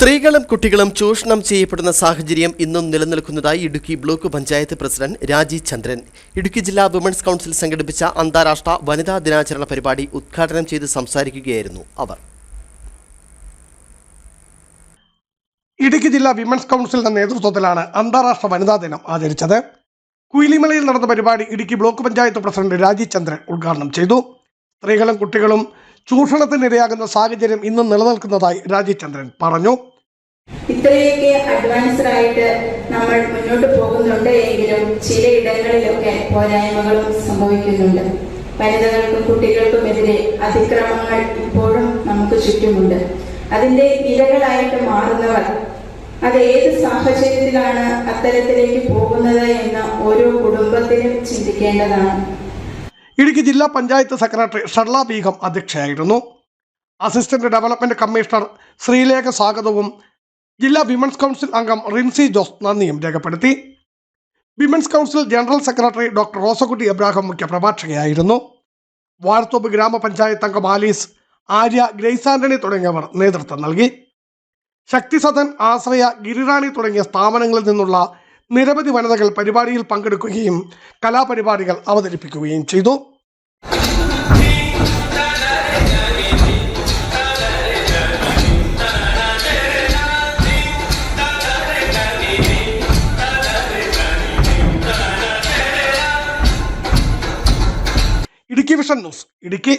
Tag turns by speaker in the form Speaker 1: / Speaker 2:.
Speaker 1: സ്ത്രീകളും കുട്ടികളും ചൂഷണം ചെയ്യപ്പെടുന്ന സാഹചര്യം ഇന്നും നിലനിൽക്കുന്നതായി ഇടുക്കി ബ്ലോക്ക് പഞ്ചായത്ത് പ്രസിഡന്റ് രാജി ചന്ദ്രൻ. ഇടുക്കി ജില്ലാ വിമൻസ് കൗൺസിൽ സംഘടിപ്പിച്ച അന്താരാഷ്ട്ര വനിതാ ദിനാചരണ പരിപാടി ഉദ്ഘാടനം ചെയ്ത് സംസാരിക്കുകയായിരുന്നു അവർ.
Speaker 2: ഇടുക്കി ജില്ലാ വിമൻസ് കൗൺസിലിന്റെ നേതൃത്വത്തിലാണ് അന്താരാഷ്ട്ര വനിതാ ദിനം ആചരിച്ചത്. കുയിലിമലയിൽ നടന്ന പരിപാടി ഇടുക്കി ബ്ലോക്ക് പഞ്ചായത്ത് പ്രസിഡന്റ് രാജീവ് ചന്ദ്രൻ ഉദ്ഘാടനം ചെയ്തു. സ്ത്രീകളും കുട്ടികളും ചൂഷണത്തിനിരയാകുന്ന സാഹചര്യം ഇന്നും നിലനിൽക്കുന്നതായി രാജീവ് പറഞ്ഞു.
Speaker 3: ഇത്രയൊക്കെ അഡ്വാൻസ്ഡ് ആയിട്ട് നമ്മൾ മുന്നോട്ട് പോകുന്നുണ്ട് എങ്കിലും ചിലയിടങ്ങളിലൊക്കെ പോരായ്മകളും സംഭവിക്കുന്നുണ്ട്. വനിതകൾക്കും കുട്ടികൾക്കുമെതിരെ അതിക്രമങ്ങൾ ഇപ്പോഴും നമുക്ക് ചുറ്റുമുണ്ട്. അതിന്റെ ഇരകളായിട്ട് മാറുന്നവർ അത് ഏത് സാഹചര്യത്തിലാണ് അത്തരത്തിലേക്ക് പോകുന്നത് എന്ന് ഓരോ കുടുംബത്തിനും ചിന്തിക്കേണ്ടതാണ്.
Speaker 2: ഇടുക്കി ജില്ലാ പഞ്ചായത്ത് സെക്രട്ടറി ഷർല ബീഗം അധ്യക്ഷയായിരുന്നു. അസിസ്റ്റന്റ് ഡെവലപ്മെന്റ് കമ്മീഷണർ ശ്രീലേഖ സ്വാഗതവും ജില്ലാ വിമൻസ് കൗൺസിൽ അംഗം റിൻസി ജോസ് നന്ദിയും രേഖപ്പെടുത്തി. Women's council general secretary doctor Rosakutty Abraham മുഖ്യപ്രഭാഷകയായിരുന്നു. Vazhathope ഗ്രാമപഞ്ചായത്ത് അംഗം ആലീസ് ആര്യ ഗ്രേസ് ആന്റണി തുടങ്ങിയവർ നേതൃത്വം നൽകി. ശക്തിസദൻ ആശ്രയ ഗിരിറാണി തുടങ്ങിയ സ്ഥാപനങ്ങളിൽ നിന്നുള്ള നിരവധി വനിതകൾ പരിപാടിയിൽ പങ്കെടുക്കുകയും കലാപരിപാടികൾ അവതരിപ്പിക്കുകയും ചെയ്തു. Idukki vision news Idukki.